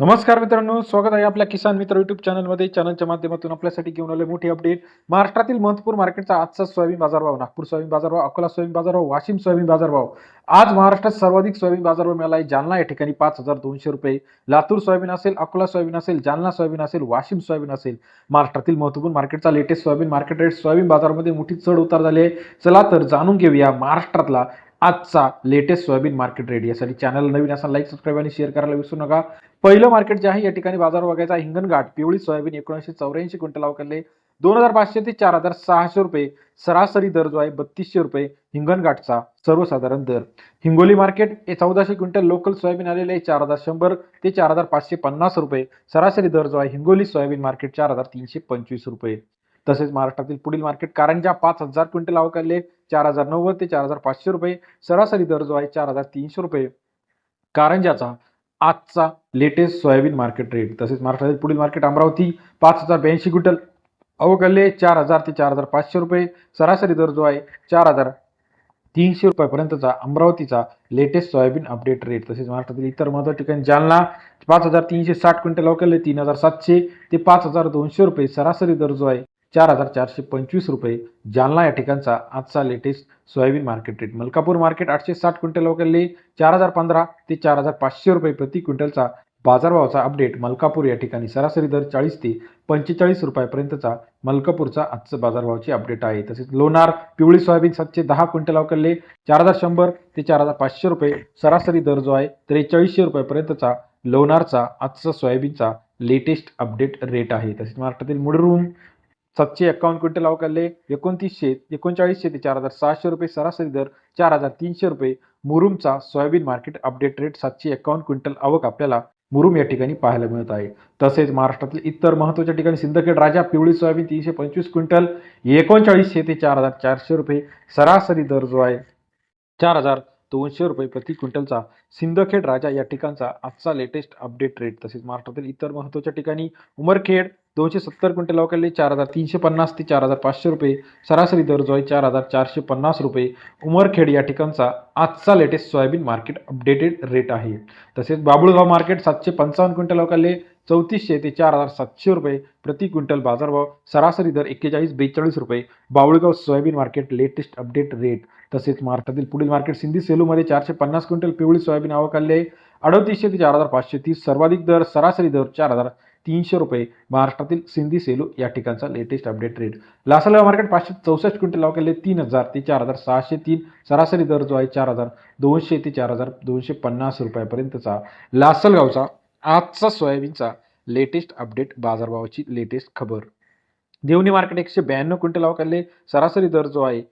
नमस्कार मित्रांनो स्वागत आहे आपल्या किसान मित्र युट्यूब चॅनलमध्ये चॅनलच्या माध्यमातून आपल्यासाठी घेऊन आले मोठी अपडेट महाराष्ट्रातील महत्त्वपूर्ण मार्केटचा आजचा सोयाबीन बाजारभाव नागपूर सोयाबीन बाजारभाव अकोला सोयाबीन बाजारभाव वाशिम सोयाबीन बाजारभाव. आज महाराष्ट्रात सर्वाधिक सोयाबीन बाजारभाव मिळाला आहे जालना. या ठिकाणी पाच हजार दोनशे रुपये. लातूर सोयाबीन असेल अकोला सोयाबीन असेल जालना सोयाबीन असेल वाशिम सोयाबीन असेल. महाराष्ट्रातील महत्त्वपूर्ण मार्केटचा latest soybean market rate soybean बाजारामध्ये मोठी चढ उतार झाली आहे. चला तर जाणून घेऊया महाराष्ट्रातला आजचा लेटेस्ट सोयाबीन मार्केट रेट यासाठी चॅनल नवीन असा लाईक सबस्क्राईब आणि शेअर करायला विसरू नका. पहिलं मार्केट जे आहे या ठिकाणी बाजार बघायचा हिंगणघाट पिवळी सोयाबीन एकोणीसशे चौऱ्याऐंशी क्विंटल अवकाले दोन हजार पाचशे ते चार हजार सहाशे रुपये सरासरी दर जो आहे बत्तीसशे रुपये हिंगणघाटचा सर्वसाधारण दर. हिंगोली मार्केट हे चौदाशे क्विंटल लोकल सोयाबीन आलेले आहे चार हजार शंभर ते चार हजार पाचशे पन्नास रुपये. सरासरी दर जो आहे हिंगोली सोयाबीन मार्केट चार हजार तीनशे पंचवीस रुपये. तसेच महाराष्ट्रातील पुढील मार्केट कारंजा पाच हजार क्विंटल अवकाले चार हजार नव्वद ते चार हजार पाचशे रुपये. सरासरी दर जो आहे चार हजार तीनशे रुपये. कारंजाचा आजचा लेटेस्ट सोयाबीन मार्केट रेट तसेच महाराष्ट्रातील पुढील मार्केट अमरावती पाच हजार ब्याऐंशी क्विंटल. अवकल्ले चार हजार ते चार हजार पाचशे रुपये. सरासरी दर जो आहे चार हजार तीनशे रुपयापर्यंतचा अमरावतीचा लेटेस्ट सोयाबीन अपडेट रेट तसेच महाराष्ट्रातील इतर महत्त्वाच्या ठिकाणी जालना पाच हजार तीनशे साठ क्विंटल अवकल्ले तीन हजार सातशे ते पाच हजार दोनशे रुपये. सरासरी दर जो आहे चार हजार चारशे पंचवीस रुपये जालना या ठिकाणचा आजचा latest soybean market rate Malkapur market आठशे साठ क्विंटल वगैरे चार हजार पंधरा ते चार हजार पाचशे रुपये प्रति क्विंटलचा बाजारभावाचा अपडेट मलकापूर या ठिकाणी. सरासरी दर चाळीस ते पंचेचाळीस रुपयापर्यंतचा मलकापूरचा आजचं बाजारभावाची अपडेट आहे. तसेच लोणार पिवळी सोयाबीन सातशे दहा क्विंटल अवकलले चार हजार शंभर ते चार हजार पाचशे रुपये सरासरी दर जो आहे त्रेचाळीसशे रुपयापर्यंतचा लोणारचा आजचा सोयाबीनचा लेटेस्ट अपडेट रेट आहे. तसेच महाराष्ट्रातील मुडरूम सातशे एक्कावन्न क्विंटल अवकाले एकोणतीसशे एकोणचाळीसशे ते चार हजार सहाशे रुपये सरासरी दर चार हजार तीनशे रुपये. मुरुमचा सोयाबीन मार्केट अपडेट रेट सातशे एक्कावन्न क्विंटल आवक आपल्याला मुरुम या ठिकाणी पाहायला मिळत आहे. तसेच महाराष्ट्रातील इतर महत्त्वाच्या ठिकाणी सिंदखेड राजा पिवळी सोयाबीन तीनशे पंचवीस क्विंटल एकोणचाळीसशे ते चार हजार चारशे रुपये सरासरी दर जो आहे चार हजार दोनशे रुपये प्रति क्विंटलचा सिंदखेड राजा या ठिकाणचा आजचा लेटेस्ट अपडेट रेट तसेच महाराष्ट्रातील इतर महत्त्वाच्या ठिकाणी उमरखेड दोनशे सत्तर क्विंटल अवकाळी चार हजार तीनशे पन्नास ते चार हजार पाचशे रुपये. सरासरी दर जो आहे चार हजार चारशे पन्नास रुपये. उमरखेड या ठिकाणचा आजचा latest soybean market updated rate आहे. तसेच बाबुळगाव मार्केट सातशे पंचावन्न क्विंटल अवकाळी चौतीसशे ते चार हजार सातशे रुपये प्रति क्विंटल बाजारभाव. सरासरी दर एक्केचाळीस बेचाळीस रुपये. Bavalgaon soybean market latest update rate तसेच महाराष्ट्रातील पुढील मार्केट सिंधी सेलूमध्ये चारशे पन्नास क्विंटल पिवळी सोयाबीन आवक आहे. अडतीसशे ते चार हजार पाचशे तीस. सर्वाधिक दर सरासरी दर चार हजार तीनशे रुपये. महाराष्ट्रातील सिंधी सेलू या ठिकाणचा latest update rate Lasalgaon market पाचशे चौसष्ट क्विंटल अवकाले तीन हजार. ते चार हजार सहाशे तीन. सरासरी दर जो आहे चार हजार दोनशे ते चार हजार दोनशे पन्नास रुपयापर्यंतचा. लासलगावचा आजचा सोयाबीनचा लेटेस्ट अपडेट बाजारभावाची लेटेस्ट खबर. देवणी मार्केट एकशे ब्याण्णव क्विंटल अवकाले सरासरी दर जो आहे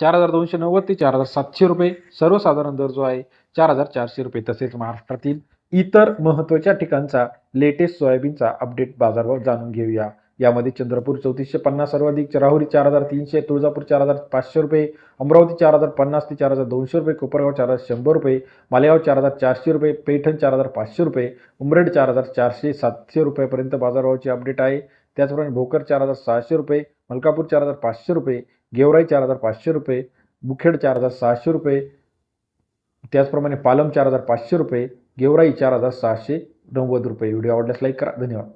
चार हजार दोनशे नव्वद ते चार हजार सातशे रुपये. सर्वसाधारण दर जो आहे चार हजार चारशे रुपये. तसेच महाराष्ट्रातील इतर महत्त्वाच्या ठिकाणचा लेटेस्ट सोयाबीनचा अपडेट बाजारभाव जाणून घेऊया यामध्ये चंद्रपूर चौतीसशे पन्नास सर्वाधिक राहुरी चार हजार तीनशे तुळजापूर चार हजार पाचशे रुपये अमरावती चार हजार पन्नास ते चार हजार दोनशे रुपये कोपरगाव चार हजार शंभर रुपये मालेगाव चार हजार चारशे रुपये पैठण चार हजार पाचशे रुपये उमरेड चार हजार चारशे सातशे रुपयापर्यंत बाजारभावाची अपडेट आहे त्याचप्रमाणे भोकर चार हजार सहाशे रुपये मलकापूर चार हजार पाचशे रुपये गेवराई चार हजार पाचशे रुपये मुखेड चार हजार सहाशे रुपये त्याचप्रमाणे पालम चार हजार पाचशे रुपये गेवराई चार हजार सहाशे नव्वद रुपये. व्हिडिओ आवडल्यास लाईक करा. धन्यवाद.